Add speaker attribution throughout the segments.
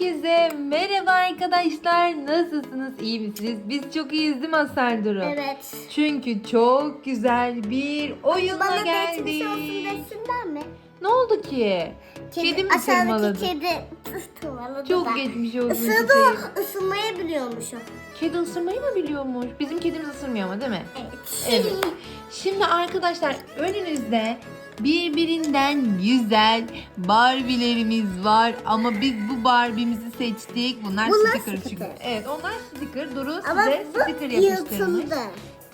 Speaker 1: Herkese merhaba arkadaşlar. Nasılsınız? İyi misiniz? Biz çok iyiyiz değil mi Asel Duru?
Speaker 2: Evet.
Speaker 1: Çünkü çok güzel bir oyunla
Speaker 2: Bana
Speaker 1: geldik.
Speaker 2: geçmiş olsun desinler mi?
Speaker 1: Ne oldu ki? Kedi mi
Speaker 2: aşağıdaki
Speaker 1: tırmaladı?
Speaker 2: kedi tırmaladı
Speaker 1: Çok
Speaker 2: da.
Speaker 1: geçmiş olsun
Speaker 2: Isırdı o. Isırmayı biliyormuşum.
Speaker 1: Kedi ısırmayı mı biliyormuş? Bizim kedimiz ısırmıyor ama değil mi?
Speaker 2: Evet.
Speaker 1: Evet. Şimdi arkadaşlar önünüzde birbirinden güzel Barbie'lerimiz var ama biz bu Barbie'mizi seçtik. Bunlar,
Speaker 2: Bunlar
Speaker 1: sticker çünkü.
Speaker 2: sticker.
Speaker 1: Evet onlar sticker. Duru
Speaker 2: Ama
Speaker 1: size
Speaker 2: bu
Speaker 1: sticker yapıştırmış.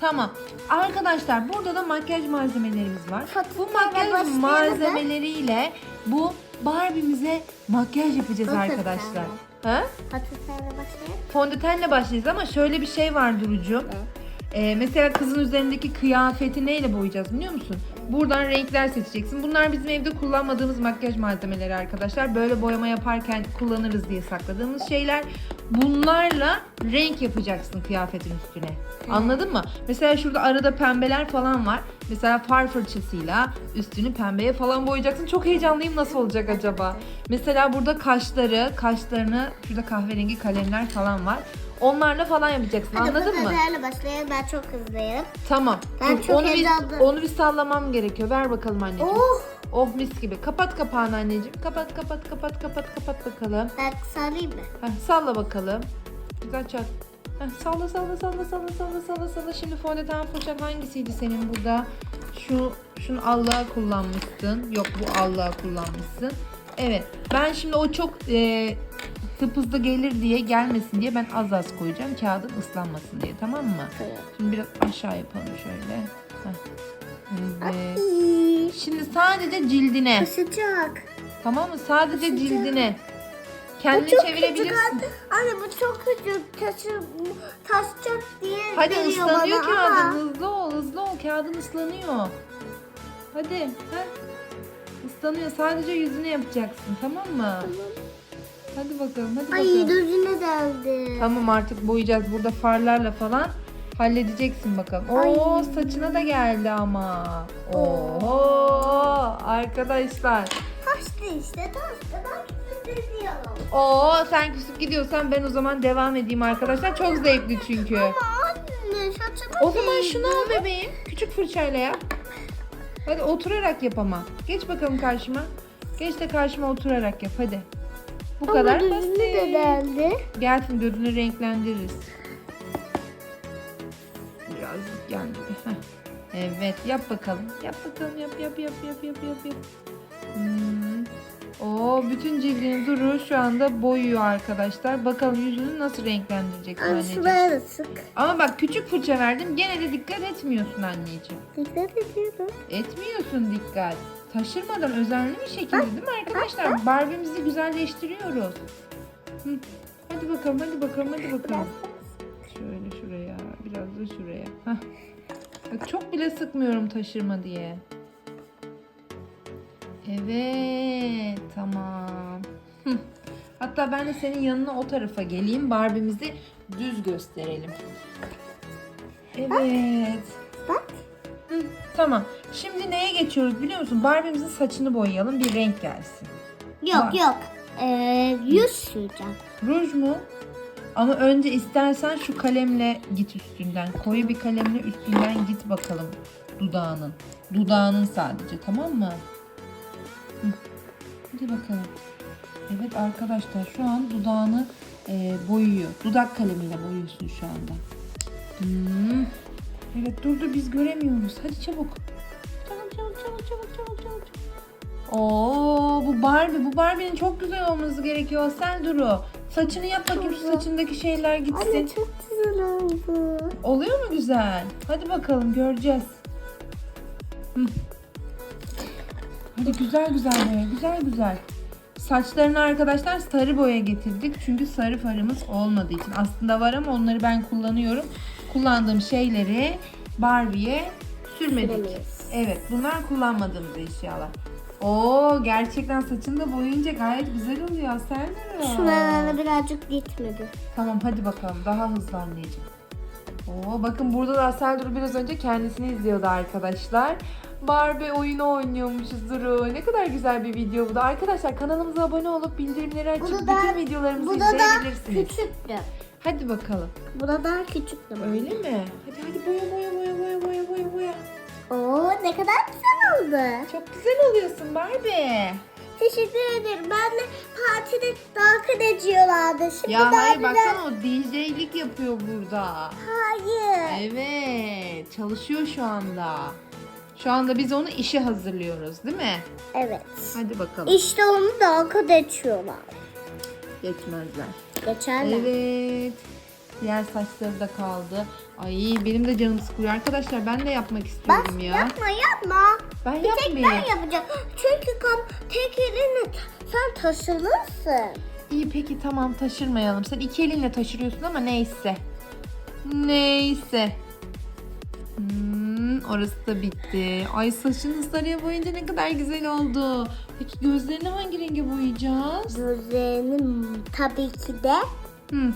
Speaker 1: Tamam. Arkadaşlar burada da makyaj malzemelerimiz var. Bu
Speaker 2: Fatih'le
Speaker 1: makyaj malzemeleriyle bu Barbie'mize makyaj yapacağız
Speaker 2: Fondöten.
Speaker 1: arkadaşlar. Ha?
Speaker 2: Patatesle başlayalım.
Speaker 1: Fondötenle başlayacağız ama şöyle bir şey var Duru'cum. Ee, mesela kızın üzerindeki kıyafeti neyle boyayacağız biliyor musun? Buradan renkler seçeceksin. Bunlar bizim evde kullanmadığımız makyaj malzemeleri arkadaşlar. Böyle boyama yaparken kullanırız diye sakladığımız şeyler. Bunlarla renk yapacaksın kıyafetin üstüne. Anladın mı? Mesela şurada arada pembeler falan var. Mesela far fırçasıyla üstünü pembeye falan boyayacaksın. Çok heyecanlıyım nasıl olacak acaba? Mesela burada kaşları, kaşlarını şurada kahverengi kalemler falan var. Onlarla falan yapacaksın.
Speaker 2: Hadi
Speaker 1: Anladın mı?
Speaker 2: patatesle başlayalım. Ben çok hızlıyım.
Speaker 1: Tamam.
Speaker 2: Ben
Speaker 1: Dur,
Speaker 2: çok
Speaker 1: onu bir, onu bir sallamam gerekiyor. Ver bakalım anneciğim.
Speaker 2: Oh!
Speaker 1: Oh mis gibi. Kapat kapağını anneciğim. Kapat kapat kapat kapat kapat bakalım.
Speaker 2: Ben sarayım mı?
Speaker 1: Heh, salla bakalım. Güzel çat. Heh, salla salla salla salla salla salla salla. Şimdi fondöten fırçan hangisiydi senin burada? Şu şunu Allah'a kullanmışsın. Yok bu Allah'a kullanmışsın. Evet. Ben şimdi o çok e, tıp hızlı gelir diye gelmesin diye ben az az koyacağım. Kağıdın ıslanmasın diye tamam mı?
Speaker 2: Evet.
Speaker 1: Şimdi biraz aşağı yapalım şöyle. Heh. Evet. Şimdi sadece cildine.
Speaker 2: Sıcak.
Speaker 1: Tamam mı? Sadece
Speaker 2: Sıcak.
Speaker 1: cildine.
Speaker 2: Bu
Speaker 1: Kendini
Speaker 2: çok küçük
Speaker 1: çevirebilirsin.
Speaker 2: anne. Anne bu çok küçük. Taşı, taşacak diye
Speaker 1: Hadi ıslanıyor
Speaker 2: bana
Speaker 1: kağıdın.
Speaker 2: ama.
Speaker 1: Hızlı ol, hızlı ol. Kağıdın ıslanıyor. Hadi. Heh. Islanıyor. Sadece yüzüne yapacaksın. Tamam mı? Hadi bakalım. Hadi
Speaker 2: Ay
Speaker 1: bakalım.
Speaker 2: gözüne deldi.
Speaker 1: Tamam artık boyayacağız. Burada farlarla falan halledeceksin bakalım. Oo
Speaker 2: Ay.
Speaker 1: saçına da geldi ama. Oho arkadaşlar.
Speaker 2: Taştı işte küçük diyorum.
Speaker 1: Oo sen küsüp gidiyorsan ben o zaman devam edeyim arkadaşlar. Çok zevkli çünkü.
Speaker 2: Ama anne saçımı
Speaker 1: O zaman şunu al bebeğim. Küçük fırçayla yap. Hadi oturarak yap ama. Geç bakalım karşıma. Geç de karşıma oturarak yap hadi. Bu
Speaker 2: Ama
Speaker 1: kadar basit.
Speaker 2: de deldi.
Speaker 1: Gelsin gözünü renklendiririz. Biraz gel gibi. Heh. Evet yap bakalım. Yap bakalım yap yap yap yap yap yap yap. Hmm. Oo bütün cildini Duru şu anda boyuyor arkadaşlar. Bakalım yüzünü nasıl renklendirecek
Speaker 2: Anne
Speaker 1: anneciğim.
Speaker 2: şuraya da sık.
Speaker 1: Ama bak küçük fırça verdim. Gene de dikkat etmiyorsun anneciğim.
Speaker 2: Dikkat ediyorum.
Speaker 1: Etmiyorsun dikkat. Taşırmadan özenli bir şekilde değil mi arkadaşlar? Barbie'mizi güzelleştiriyoruz. Hı. Hadi bakalım hadi bakalım hadi bakalım. Şöyle şuraya biraz da şuraya. Hah. Bak çok bile sıkmıyorum taşırma diye. Evet tamam. Hı. Hatta ben de senin yanına o tarafa geleyim. Barbie'mizi düz gösterelim. Evet.
Speaker 2: Bak.
Speaker 1: Hı, tamam. Şimdi neye geçiyoruz biliyor musun? Barbie'mizin saçını boyayalım bir renk gelsin.
Speaker 2: Yok
Speaker 1: Bak.
Speaker 2: yok. Ee, yüz süreceğim.
Speaker 1: Ruj mu? Ama önce istersen şu kalemle git üstünden. Koyu bir kalemle üstünden git bakalım dudağının. Dudağının sadece tamam mı? Hı. Hadi bakalım. Evet arkadaşlar şu an dudağını e, boyuyor. Dudak kalemiyle boyuyorsun şu anda. Hmm. Evet dur dur biz göremiyoruz. Hadi çabuk. Çabuk çabuk çabuk çabuk çabuk çabuk. Oo bu Barbie. Bu Barbie'nin çok güzel olması gerekiyor. Sen Duru. Saçını yap bakayım şu saçındaki şeyler
Speaker 2: Anne
Speaker 1: gitsin.
Speaker 2: çok güzel oldu.
Speaker 1: Oluyor mu güzel? Hadi bakalım göreceğiz. Hı. Hadi güzel güzel boya. Güzel güzel. Saçlarını arkadaşlar sarı boya getirdik. Çünkü sarı farımız olmadığı için. Aslında var ama onları ben kullanıyorum. Kullandığım şeyleri Barbie'ye sürmedik.
Speaker 2: Süremeyiz.
Speaker 1: Evet bunlar kullanmadığımız eşyalar. Oo gerçekten saçını da boyayınca gayet güzel oluyor Serdar.
Speaker 2: Şuralarına birazcık gitmedi.
Speaker 1: Tamam hadi bakalım daha hızlı anneciğim. Oo bakın burada da Asel Duru biraz önce kendisini izliyordu arkadaşlar. Barbie oyunu oynuyormuşuz Duru. Ne kadar güzel bir video bu da. Arkadaşlar kanalımıza abone olup bildirimleri açıp
Speaker 2: da-
Speaker 1: bütün videolarımızı
Speaker 2: Bu da
Speaker 1: izleyebilirsiniz.
Speaker 2: küçüktü.
Speaker 1: Hadi bakalım.
Speaker 2: Bu da daha küçüktü.
Speaker 1: Öyle mi? Hadi hadi boya boya boya boya boya boya boya.
Speaker 2: Oo ne kadar güzel oldu.
Speaker 1: Çok güzel oluyorsun Barbie.
Speaker 2: Teşekkür ederim. Ben de partide dans ediciyorlardı. Şimdi
Speaker 1: Ya
Speaker 2: daha
Speaker 1: hayır
Speaker 2: güzel-
Speaker 1: baksana o DJ'lik yapıyor burada.
Speaker 2: Hayır.
Speaker 1: Evet çalışıyor şu anda. Şu anda biz onu işe hazırlıyoruz değil mi?
Speaker 2: Evet.
Speaker 1: Hadi bakalım.
Speaker 2: İşte onu dans ediciyorlar.
Speaker 1: Geçmezler.
Speaker 2: Geçerler.
Speaker 1: Evet. Diğer saçları da kaldı. Ay benim de canım sıkılıyor. Arkadaşlar ben de yapmak
Speaker 2: Bas
Speaker 1: istiyorum ya.
Speaker 2: yapma yapma.
Speaker 1: Ben
Speaker 2: Bir tek ben
Speaker 1: yapmayayım.
Speaker 2: yapacağım. Çünkü kam tek elinle sen taşınırsın.
Speaker 1: İyi peki tamam taşırmayalım. Sen iki elinle taşırıyorsun ama neyse. Neyse. Hmm, orası da bitti. Ay saçını sarıya boyayınca ne kadar güzel oldu. Peki gözlerini hangi renge boyayacağız?
Speaker 2: Gözlerini tabii ki de
Speaker 1: Hmm.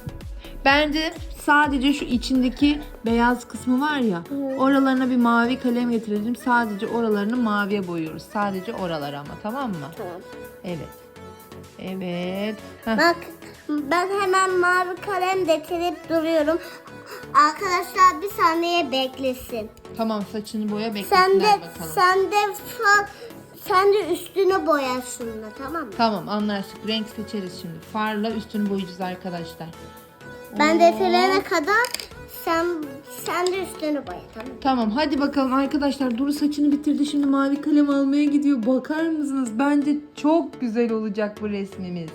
Speaker 1: Bence sadece şu içindeki beyaz kısmı var ya. Oralarına bir mavi kalem getirelim. Sadece oralarını maviye boyuyoruz. Sadece oraları ama tamam mı?
Speaker 2: tamam.
Speaker 1: Evet. Evet. Heh.
Speaker 2: Bak ben hemen mavi kalem getirip duruyorum. Arkadaşlar bir saniye beklesin.
Speaker 1: Tamam saçını boya
Speaker 2: Sen
Speaker 1: beklesinler
Speaker 2: de
Speaker 1: bakalım.
Speaker 2: sen de fa, sen de üstünü boya şununla tamam mı?
Speaker 1: Tamam anlaştık. Renk seçeriz şimdi. Farla üstünü boyayacağız arkadaşlar.
Speaker 2: Ben
Speaker 1: Oo.
Speaker 2: de gelene kadar sen sen de üstünü boya tamam mı?
Speaker 1: Tamam hadi bakalım arkadaşlar. Duru saçını bitirdi. Şimdi mavi kalem almaya gidiyor. Bakar mısınız? Bence çok güzel olacak bu resmimiz.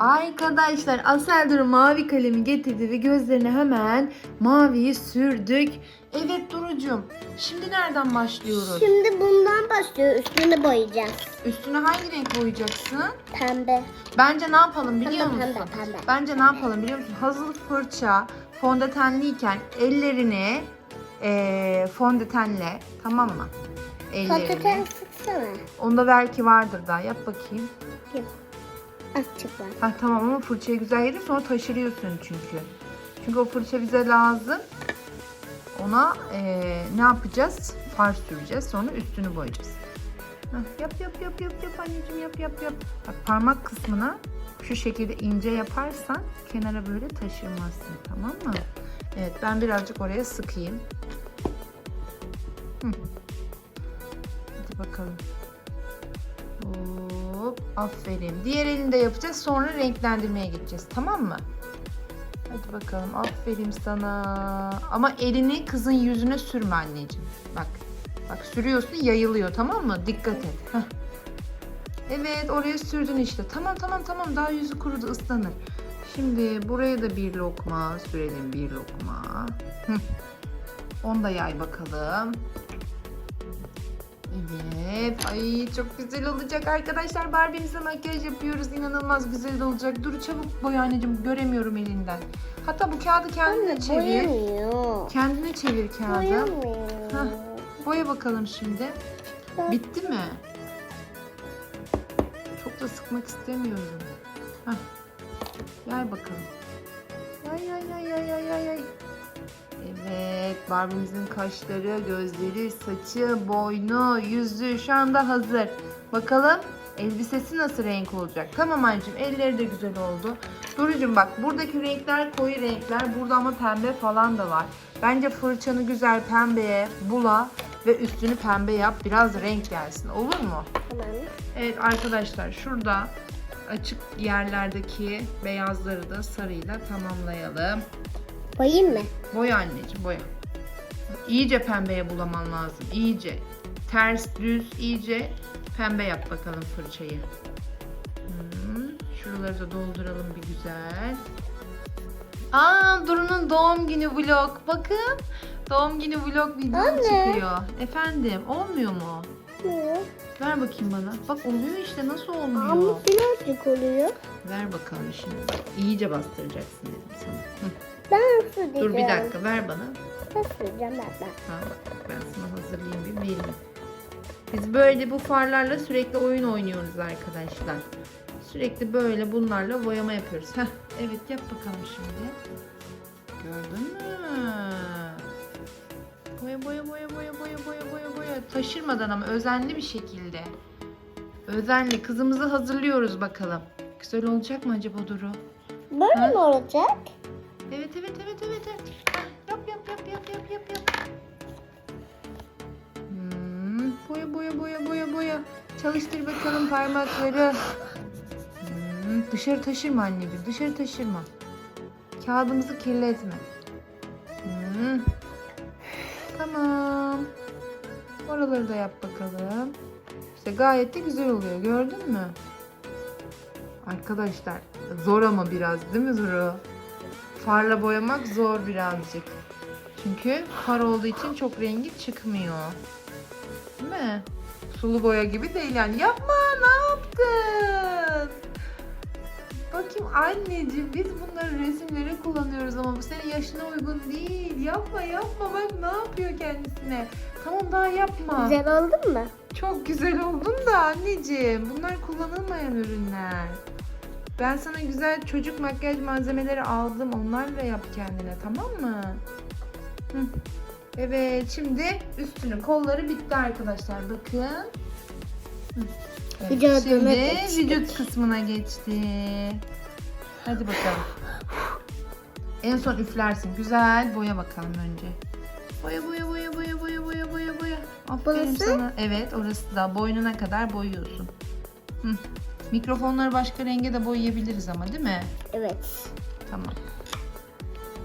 Speaker 1: Arkadaşlar Asel Duru mavi kalemi getirdi ve gözlerine hemen maviyi sürdük. Evet Duru'cum şimdi nereden başlıyoruz?
Speaker 2: Şimdi bundan başlıyor üstünü boyayacağız.
Speaker 1: Üstüne hangi renk boyayacaksın?
Speaker 2: Pembe.
Speaker 1: Bence ne yapalım biliyor
Speaker 2: Pembe,
Speaker 1: musun?
Speaker 2: pembe, pembe.
Speaker 1: Bence ne yapalım biliyor musun? Hazır fırça fondötenliyken ellerini eee fondötenle tamam mı? Ellerini.
Speaker 2: sıksana.
Speaker 1: Onda belki vardır daha. Yap bakayım.
Speaker 2: Yok. Azıcık var.
Speaker 1: Ha tamam ama fırçayı güzel yedir sonra taşırıyorsun çünkü. Çünkü o fırça bize lazım. Ona eee, ne yapacağız? Far süreceğiz. Sonra üstünü boyayacağız. Hah, yap yap yap yap yap anneciğim yap yap yap. Bak parmak kısmına şu şekilde ince yaparsan kenara böyle taşırmazsın tamam mı? Evet ben birazcık oraya sıkayım. Hı. Hadi bakalım. Hop, aferin. Diğer elini de yapacağız. Sonra renklendirmeye gideceğiz. Tamam mı? Hadi bakalım. Aferin sana. Ama elini kızın yüzüne sürme anneciğim. Bak. Bak sürüyorsun yayılıyor tamam mı? Dikkat et. Heh. Evet oraya sürdün işte. Tamam tamam tamam daha yüzü kurudu ıslanır. Şimdi buraya da bir lokma sürelim bir lokma. Hı. Onu da yay bakalım. Evet. Ay çok güzel olacak arkadaşlar. Barbie'mize makyaj yapıyoruz. İnanılmaz güzel olacak. Dur çabuk boya anneciğim. Göremiyorum elinden. Hatta bu kağıdı kendine
Speaker 2: Anne
Speaker 1: çevir.
Speaker 2: boyamıyor.
Speaker 1: Kendine çevir kağıdı.
Speaker 2: Boyamıyor.
Speaker 1: Hah. Boya bakalım şimdi. Bitti mi? Çok da sıkmak istemiyorum. Hah. Yay bakalım. Yay yay yay yay yay yay. Evet, Barbie'mizin kaşları, gözleri, saçı, boynu, yüzü şu anda hazır. Bakalım elbisesi nasıl renk olacak? Tamam anneciğim, elleri de güzel oldu. Durucum bak, buradaki renkler koyu renkler. Burada ama pembe falan da var. Bence fırçanı güzel pembeye bula ve üstünü pembe yap. Biraz renk gelsin. Olur mu?
Speaker 2: Tamam.
Speaker 1: Evet arkadaşlar şurada açık yerlerdeki beyazları da sarıyla tamamlayalım.
Speaker 2: Boyayayım mı?
Speaker 1: Boya anneciğim boya. İyice pembeye bulaman lazım. İyice. Ters düz iyice pembe yap bakalım fırçayı. Hmm, şuraları da dolduralım bir güzel. Aa Duru'nun doğum günü vlog. Bakın. Doğum günü vlog videosu
Speaker 2: Anne.
Speaker 1: çıkıyor. Efendim olmuyor mu?
Speaker 2: Yok.
Speaker 1: Ver bakayım bana. Bak oluyor işte nasıl olmuyor?
Speaker 2: Ama birazcık oluyor.
Speaker 1: Ver bakalım şimdi. İyice bastıracaksın dedim sana. Hı.
Speaker 2: Ben nasıl
Speaker 1: Dur bir dakika ver bana.
Speaker 2: Nasıl diyeceğim ben ben.
Speaker 1: Ha, ben sana hazırlayayım bir vereyim. Biz böyle bu farlarla sürekli oyun oynuyoruz arkadaşlar. Sürekli böyle bunlarla boyama yapıyoruz. Heh, evet yap bakalım şimdi. Gördün mü? Boya boya boya boya boya boya boya boya. Taşırmadan ama özenli bir şekilde. Özenli. Kızımızı hazırlıyoruz bakalım. Güzel olacak mı acaba Duru?
Speaker 2: Böyle mi olacak?
Speaker 1: Evet evet evet evet. evet. Yap yap yap yap yap yap yap. Hmm, boya boya boya boya boya. Çalıştır bakalım parmakları. Hmm, dışarı taşırma anneciğim. Dışarı taşırma. Kağıdımızı kirletme. Hmm. Tamam. Oraları da yap bakalım. İşte gayet de güzel oluyor. Gördün mü? Arkadaşlar zor ama biraz değil mi Zuru? Farla boyamak zor birazcık. Çünkü far olduğu için çok rengi çıkmıyor. Değil mi? Sulu boya gibi değil yani. Yapma ne yaptın? Bakayım anneciğim biz bunları resimlere kullanıyoruz ama bu senin yaşına uygun değil. Yapma yapma bak ne yapıyor kendisine. Tamam daha yapma.
Speaker 2: Güzel oldu mu?
Speaker 1: Çok güzel oldun da anneciğim. Bunlar kullanılmayan ürünler. Ben sana güzel çocuk makyaj malzemeleri aldım. Onlarla yap kendine tamam mı? Hı. Evet şimdi üstünü kolları bitti arkadaşlar bakın. Hı. Evet,
Speaker 2: Vücuduna
Speaker 1: şimdi
Speaker 2: geçtik.
Speaker 1: vücut kısmına geçti. Hadi bakalım. En son üflersin. Güzel boya bakalım önce. Boya boya boya boya boya boya boya boya. Aferin
Speaker 2: Burası?
Speaker 1: sana. Evet orası da boynuna kadar boyuyorsun. Hı. Mikrofonları başka renge de boyayabiliriz ama değil mi?
Speaker 2: Evet.
Speaker 1: Tamam.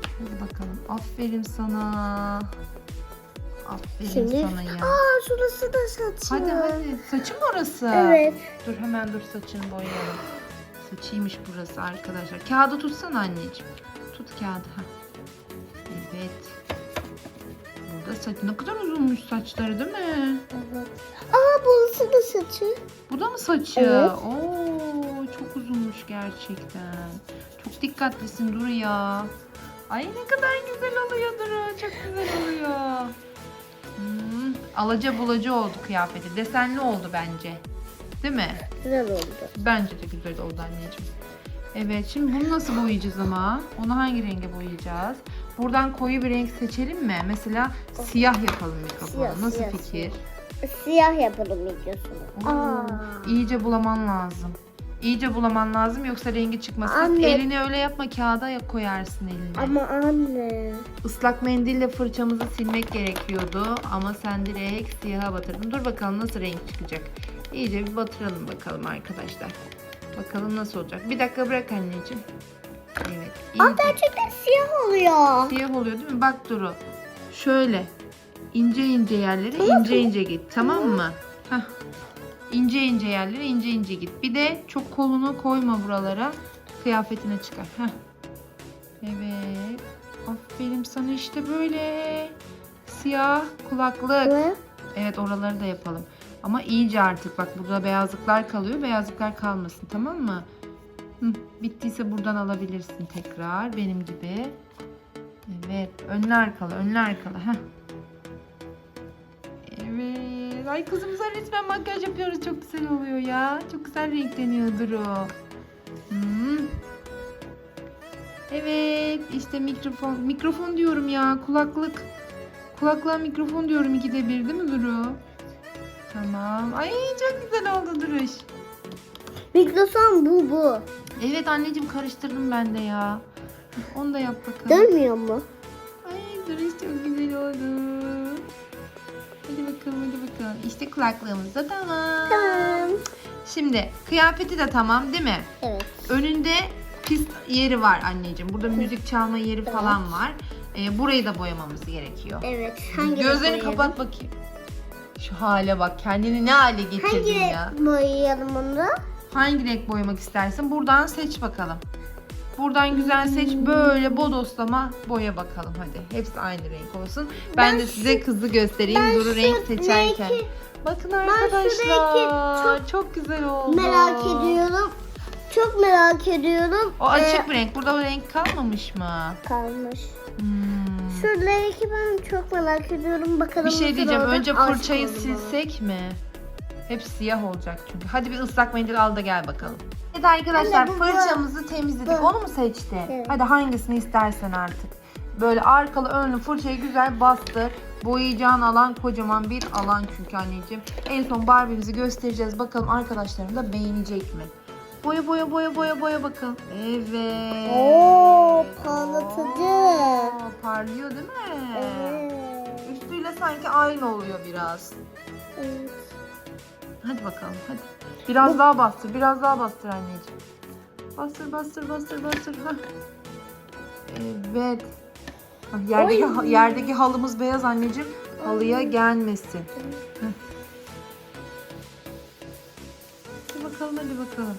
Speaker 1: Hadi bakalım. Aferin sana. Aferin
Speaker 2: Şimdi
Speaker 1: sana ya.
Speaker 2: aa şurası da saçı.
Speaker 1: Hadi hadi. Saçı mı orası?
Speaker 2: Evet.
Speaker 1: Dur hemen dur saçını boyayalım. Saçıymış burası arkadaşlar. Kağıdı tutsana anneciğim. Tut kağıdı. Ha. Evet. Burada saç ne kadar uzunmuş saçları değil mi?
Speaker 2: Evet. Aa burası da saçı.
Speaker 1: Bu da mı saçı?
Speaker 2: Evet.
Speaker 1: Oo, çok uzunmuş gerçekten. Çok dikkatlisin Duru ya. Ay ne kadar güzel oluyor Duru. Çok güzel oluyor. Hmm, alaca bulaca oldu kıyafeti. Desenli oldu bence. Değil mi?
Speaker 2: Güzel oldu.
Speaker 1: Bence de güzel oldu anneciğim. Evet şimdi bunu nasıl boyayacağız ama? Onu hangi renge boyayacağız? Buradan koyu bir renk seçelim mi? Mesela siyah yapalım mikrofonu.
Speaker 2: Siyah,
Speaker 1: Nasıl
Speaker 2: siyah,
Speaker 1: fikir?
Speaker 2: Siyah yapalım videosunu. Aa.
Speaker 1: İyice bulaman lazım. İyice bulaman lazım yoksa rengi çıkmasın.
Speaker 2: Anne.
Speaker 1: Elini öyle yapma kağıda ya koyarsın elini.
Speaker 2: Ama anne.
Speaker 1: Islak mendille fırçamızı silmek gerekiyordu ama sen direkt siyaha batırdın. Dur bakalım nasıl renk çıkacak. İyice bir batıralım bakalım arkadaşlar. Bakalım nasıl olacak. Bir dakika bırak anneciğim. Evet.
Speaker 2: Aa gerçekten siyah oluyor.
Speaker 1: Siyah oluyor değil mi? Bak Duru. Şöyle. ince ince yerlere ince ince git. Tamam mı? Heh. İnce ince yerlere ince ince git. Bir de çok kolunu koyma buralara. Kıyafetine çıkar. Heh. Evet. Aferin sana işte böyle. Siyah kulaklık.
Speaker 2: Ne?
Speaker 1: Evet oraları da yapalım. Ama iyice artık bak burada beyazlıklar kalıyor. Beyazlıklar kalmasın tamam mı? Bittiyse buradan alabilirsin tekrar benim gibi. Evet önlü arkalı önlü arkalı. Heh. Evet. Ay kızımıza resmen makyaj yapıyoruz. Çok güzel oluyor ya. Çok güzel renkleniyor Duru. Hmm. Evet işte mikrofon. Mikrofon diyorum ya kulaklık. Kulaklığa mikrofon diyorum ikide bir değil mi Duru? Tamam. Ay çok güzel oldu Duruş.
Speaker 2: Mikrofon bu bu.
Speaker 1: Evet anneciğim karıştırdım ben de ya. Onu da yap bakalım.
Speaker 2: Dönmüyor mu?
Speaker 1: Ay Duruş çok güzel oldu. Hadi bakalım hadi bakalım. İşte kulaklığımız da tamam.
Speaker 2: Tamam.
Speaker 1: Şimdi kıyafeti de tamam değil mi?
Speaker 2: Evet.
Speaker 1: Önünde pist yeri var anneciğim. Burada müzik çalma yeri
Speaker 2: Evet.
Speaker 1: falan var. Ee, burayı da boyamamız gerekiyor.
Speaker 2: Evet. Hangi
Speaker 1: Gözlerini kapat bakayım. Şu hale bak. Kendini ne hale getirdin
Speaker 2: Hangi
Speaker 1: ya.
Speaker 2: renk boyayalım onu?
Speaker 1: Hangi renk boyamak istersin? Buradan seç bakalım. Buradan güzel seç. Böyle bodoslama boya bakalım hadi. Hepsi aynı renk olsun. Ben,
Speaker 2: Ben
Speaker 1: de size kızı göstereyim.
Speaker 2: ben
Speaker 1: Duru renk seçerken.
Speaker 2: renki
Speaker 1: Bakın arkadaşlar. Çok, güzel oldu.
Speaker 2: Merak ediyorum. Çok merak ediyorum.
Speaker 1: O açık
Speaker 2: Ee,
Speaker 1: bir renk. Burada o renk kalmamış mı?
Speaker 2: kalmış.
Speaker 1: Hmm.
Speaker 2: Şu renki ben çok merak ediyorum. Bakalım
Speaker 1: Bir şey diyeceğim. Önce fırçayı silsek mi? Hep siyah olacak çünkü. Hadi bir ıslak mendil al da gel bakalım. Evet arkadaşlar
Speaker 2: Anne, bu- bu-
Speaker 1: fırçamızı temizledik.
Speaker 2: bu.
Speaker 1: Onu mu seçti?
Speaker 2: Evet.
Speaker 1: Hadi hangisini istersen artık. Böyle arkalı önlü fırçayı güzel bastır. Boyayacağın alan kocaman bir alan çünkü anneciğim. En son Barbie'mizi göstereceğiz. Bakalım arkadaşlarım da beğenecek mi? Boya boya boya boya boya bakın. Evet.
Speaker 2: Oo, parlatıcı.
Speaker 1: Oo, parlıyor değil mi?
Speaker 2: Evet.
Speaker 1: Üstüyle sanki aynı oluyor biraz.
Speaker 2: Evet.
Speaker 1: Hadi bakalım hadi. Biraz daha bastır, biraz daha bastır anneciğim. Bastır, bastır, bastır, bastır. Hah. Evet. Hah, Yerdeki,
Speaker 2: Oy.
Speaker 1: yerdeki halımız beyaz anneciğim. Halıya gelmesin. Hah. Hadi bakalım, hadi bakalım.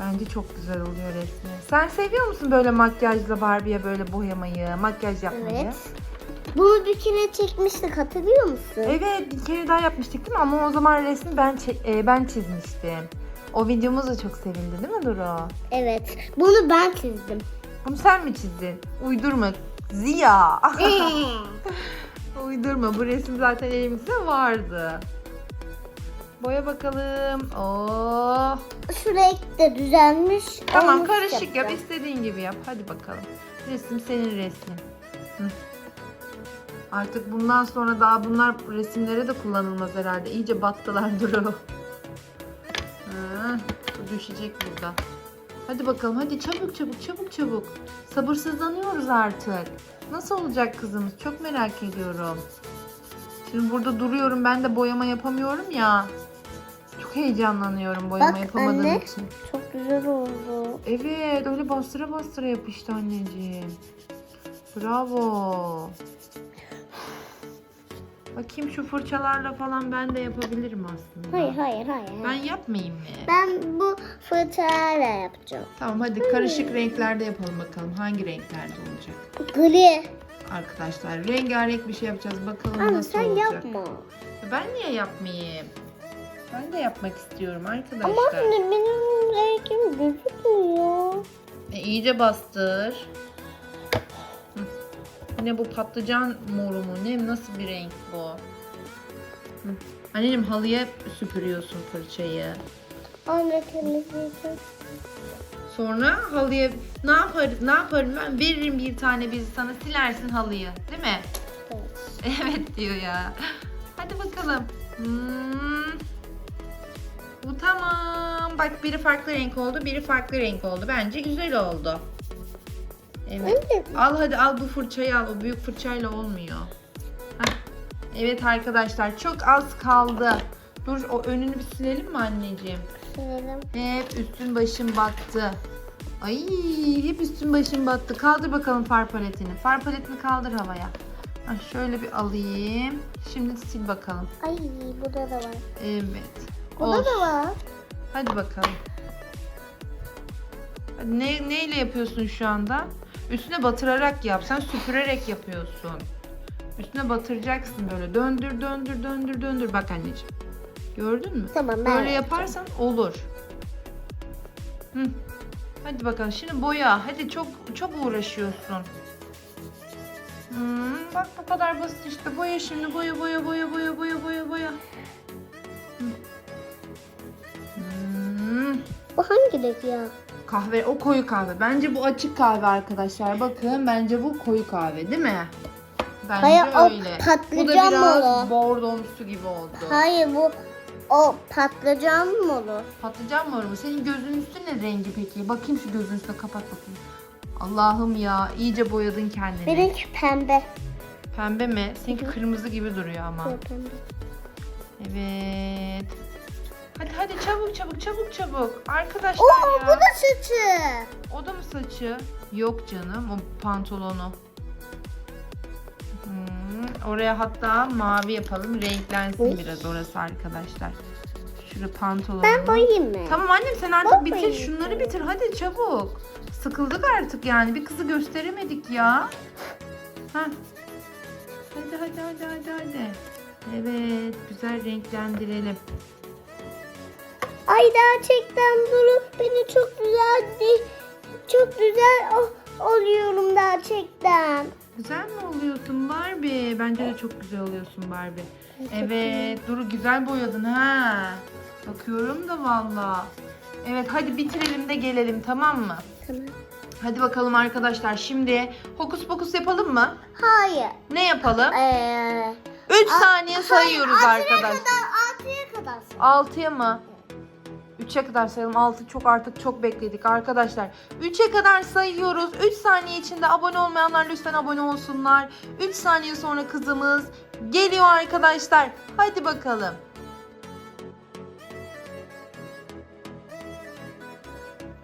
Speaker 1: Bence çok güzel oluyor resmi. Sen seviyor musun böyle makyajla Barbie'ye böyle boyamayı, makyaj yapmayı?
Speaker 2: Evet. Bunu bir kere çekmiştik hatırlıyor musun?
Speaker 1: Evet bir kere daha yapmıştık değil mi? Ama o zaman resmi ben e, ben çizmiştim. O videomuz da çok sevildi değil mi Duru?
Speaker 2: Evet. Bunu ben çizdim.
Speaker 1: Bunu sen mi çizdin? Uydurma. Ziya. Uydurma. Bu resim zaten elimizde vardı. Boya bakalım. Oh.
Speaker 2: Şu renk de düzelmiş.
Speaker 1: Tamam karışık yap.
Speaker 2: yapacağım.
Speaker 1: istediğin gibi yap. Hadi bakalım. Resim senin resmin. Hı. Artık bundan sonra daha bunlar resimlere de kullanılmaz herhalde. İyice battılar Duru. Bu düşecek burada. Hadi bakalım hadi çabuk çabuk çabuk çabuk. Sabırsızlanıyoruz artık. Nasıl olacak kızımız? Çok merak ediyorum. Şimdi burada duruyorum ben de boyama yapamıyorum ya. Çok heyecanlanıyorum boyama
Speaker 2: Bak
Speaker 1: yapamadığım
Speaker 2: anne.
Speaker 1: için.
Speaker 2: Çok güzel oldu.
Speaker 1: Evet öyle bastıra bastıra yapıştı anneciğim. Bravo. Bakayım şu fırçalarla falan ben de yapabilirim aslında.
Speaker 2: Hayır hayır hayır.
Speaker 1: Ben yapmayayım mı?
Speaker 2: Ben bu fırçayla yapacağım.
Speaker 1: Tamam hadi karışık renklerde yapalım bakalım. Hangi renklerde olacak?
Speaker 2: Gri.
Speaker 1: Arkadaşlar rengarenk bir şey yapacağız. Bakalım
Speaker 2: Anne
Speaker 1: nasıl
Speaker 2: sen
Speaker 1: olacak.
Speaker 2: yapma.
Speaker 1: Ben niye yapmayayım? Ben de yapmak istiyorum arkadaşlar.
Speaker 2: Ama anne benim rengim gözükmüyor.
Speaker 1: E, iyice bastır. Yine bu patlıcan moru mu? Ne? Nasıl bir renk bu? Hı. Anneciğim halıya süpürüyorsun fırçayı.
Speaker 2: Anne temizleyeceğim.
Speaker 1: Sonra halıya ne yaparım? Ne yaparım ben? Veririm bir tane bizi sana silersin halıyı, değil mi?
Speaker 2: Evet.
Speaker 1: Evet diyor ya. Hadi bakalım. Hmm. Bu tamam. Bak biri farklı renk oldu, biri farklı renk oldu. Bence güzel oldu. Evet. Al hadi al bu fırçayı al. O büyük fırçayla olmuyor. Heh. Evet arkadaşlar çok az kaldı. Dur o önünü bir silelim mi anneciğim?
Speaker 2: silelim.
Speaker 1: Hep üstün başın battı. Ay hep üstün başın battı. Kaldır bakalım far paletini. Far paletini kaldır havaya. Heh, şöyle bir alayım. Şimdi sil bakalım.
Speaker 2: Ay burada da var.
Speaker 1: Evet.
Speaker 2: Burada
Speaker 1: Of.
Speaker 2: da var.
Speaker 1: Hadi bakalım. Ne, neyle yapıyorsun şu anda? Üstüne batırarak yap. Sen süpürerek yapıyorsun. Üstüne batıracaksın böyle. Döndür, döndür, döndür, döndür. Bak anneciğim. Gördün mü?
Speaker 2: Tamam ben
Speaker 1: Böyle yaparsan olur. Hı. Hadi bakalım. Şimdi boya. Hadi çok çok uğraşıyorsun. Hmm, bak bu kadar basit işte. Boya şimdi. Boya, boya, boya, boya, boya, boya, boya. Hı. Hmm.
Speaker 2: Bu hangi renk ya?
Speaker 1: Kahve, o koyu kahve. Bence bu açık kahve arkadaşlar. Bakın bence bu koyu kahve değil mi? Bence
Speaker 2: Hayır, o
Speaker 1: öyle.
Speaker 2: patlıcan
Speaker 1: bu da biraz
Speaker 2: malı.
Speaker 1: bordomsu gibi oldu.
Speaker 2: Hayır bu o patlıcan mı olur?
Speaker 1: Patlıcan mı var mı? Senin gözünün üstü ne rengi peki? Bakayım şu gözünün üstüne kapat bakayım. Allah'ım ya iyice boyadın kendini.
Speaker 2: Benimki pembe.
Speaker 1: Pembe mi? Seninki kırmızı gibi duruyor ama.
Speaker 2: Pembe.
Speaker 1: Evet. Hadi hadi çabuk çabuk çabuk çabuk. Arkadaşlar
Speaker 2: Oo
Speaker 1: ya.
Speaker 2: bu da saçı.
Speaker 1: O da mı saçı? Yok canım o pantolonu. Hmm, oraya hatta mavi yapalım. Renklensin
Speaker 2: Uy.
Speaker 1: biraz orası arkadaşlar. Şurada pantolonu.
Speaker 2: Ben boyayayım mı?
Speaker 1: Tamam annem sen artık bitir
Speaker 2: bayıldım.
Speaker 1: şunları bitir hadi çabuk. Sıkıldık artık yani bir kızı gösteremedik ya. Heh. Hadi hadi hadi hadi hadi. Evet güzel renklendirelim.
Speaker 2: Ay gerçekten Duru beni çok güzel. Çok güzel oluyorum gerçekten.
Speaker 1: Güzel mi oluyorsun Barbie? Bence de çok güzel oluyorsun Barbie. Evet Duru güzel boyadın ha. Bakıyorum da valla. Evet hadi bitirelim de gelelim tamam mı?
Speaker 2: Tamam.
Speaker 1: Hadi bakalım arkadaşlar şimdi hokus pokus yapalım mı?
Speaker 2: Hayır.
Speaker 1: Ne yapalım?
Speaker 2: Ee,
Speaker 1: 3 saniye sayıyoruz
Speaker 2: altıya
Speaker 1: arkadaşlar.
Speaker 2: kadar, altıya kadar. say.
Speaker 1: 6'ya mı? 3'e kadar sayalım. 6 çok artık çok bekledik arkadaşlar. 3'e kadar sayıyoruz. 3 saniye içinde abone olmayanlar lütfen abone olsunlar. 3 saniye sonra kızımız geliyor arkadaşlar. Hadi bakalım.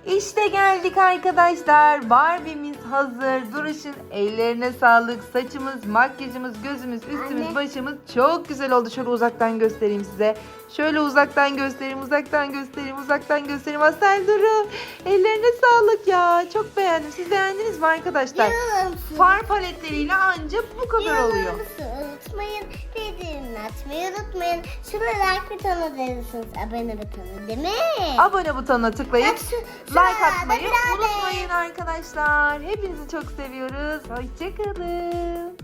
Speaker 1: İşte geldik arkadaşlar. Barbie'miz hazır. Duruşun ellerine sağlık. Saçımız, makyajımız, gözümüz, üstümüz,
Speaker 2: Anne.
Speaker 1: başımız çok güzel oldu. Şöyle uzaktan göstereyim size. Şöyle uzaktan göstereyim, uzaktan göstereyim, uzaktan göstereyim. Asel Duru. Ellerine sağlık ya. Çok beğendim. Siz beğendiniz mi arkadaşlar?
Speaker 2: Yorulur musun?
Speaker 1: Far paletleriyle ancak bu kadar
Speaker 2: Yorulur
Speaker 1: oluyor.
Speaker 2: musun? Unutmayın. Açmayı unutmayın. Şurada like butonuna değilsiniz. Abone butonu değil mi?
Speaker 1: Abone butonuna tıklayıp
Speaker 2: Bak şu-
Speaker 1: like atmayı unutmayın arkadaşlar. Hepinizi çok seviyoruz. Hoşçakalın.